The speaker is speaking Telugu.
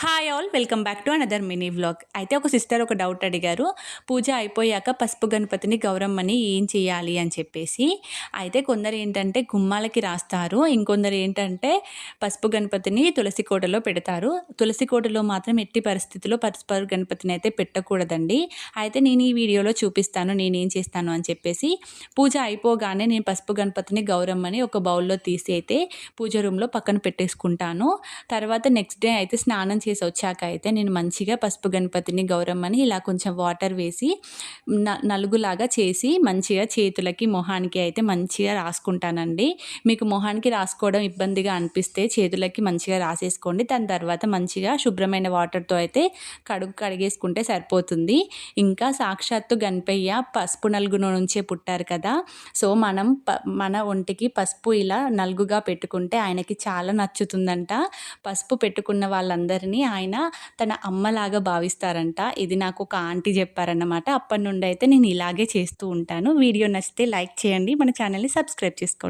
Hi all welcome back to another mini vlog అయితే ఒక సిస్టర్ ఒక డౌట్ అడిగారు. పూజ అయిపోయాక పసుపు గణపతిని గౌరమ్మని ఏం చేయాలి అని చెప్పేసి. అయితే కొందరు ఏంటంటే గుమ్మాలకి రాస్తారు. ఇంకొందరు ఏంటంటే పసుపు గణపతిని తులసి కోటలో పెడతారు. తులసి కోటలో మాత్రం ఎట్టి పరిస్థితిలో పసుపు గణపతిని అయితే పెట్టకూడదండి. అయితే నేను ఈ వీడియోలో చూపిస్తాను నేను ఏం చేస్తాను అని చెప్పేసి. పూజ అయిపోగానే నేను పసుపు గణపతిని గౌరమ్మని ఒక బౌల్లో తీసి అయితే పూజ రూమ్లో పక్కన పెట్టేసుకుంటాను. తర్వాత నెక్స్ట్ డే అయితే స్నానం చేసి వచ్చాక అయితే నేను మంచిగా పసుపు గణపతిని గౌరమ్మని ఇలా కొంచెం వాటర్ వేసి నలుగులాగా చేసి మంచిగా చేతులకి మొహానికి అయితే మంచిగా రాసుకుంటానండి. మీకు మొహానికి రాసుకోవడం ఇబ్బందిగా అనిపిస్తే చేతులకి మంచిగా రాసేసుకోండి. దాని తర్వాత మంచిగా శుభ్రమైన వాటర్తో అయితే కడుగు కడిగేసుకుంటే సరిపోతుంది. ఇంకా సాక్షాత్తు గణపయ్య పసుపు నలుగును నుంచే పుట్టారు కదా సో మనం ప మన ఒంటికి పసుపు ఇలా నలుగుగా పెట్టుకుంటే ఆయనకి చాలా నచ్చుతుందంట. పసుపు పెట్టుకున్న వాళ్ళందరినీ అని ఆయన తన అమ్మలాగా భావిస్తారంట. ఇది నాకు ఒక ఆంటీ చెప్పారన్నమాట. అప్పటి నుండి అయితే నేను ఇలాగే చేస్తూ ఉంటాను. వీడియో నచ్చితే లైక్ చేయండి. మన ఛానల్ని సబ్స్క్రైబ్ చేసుకోండి.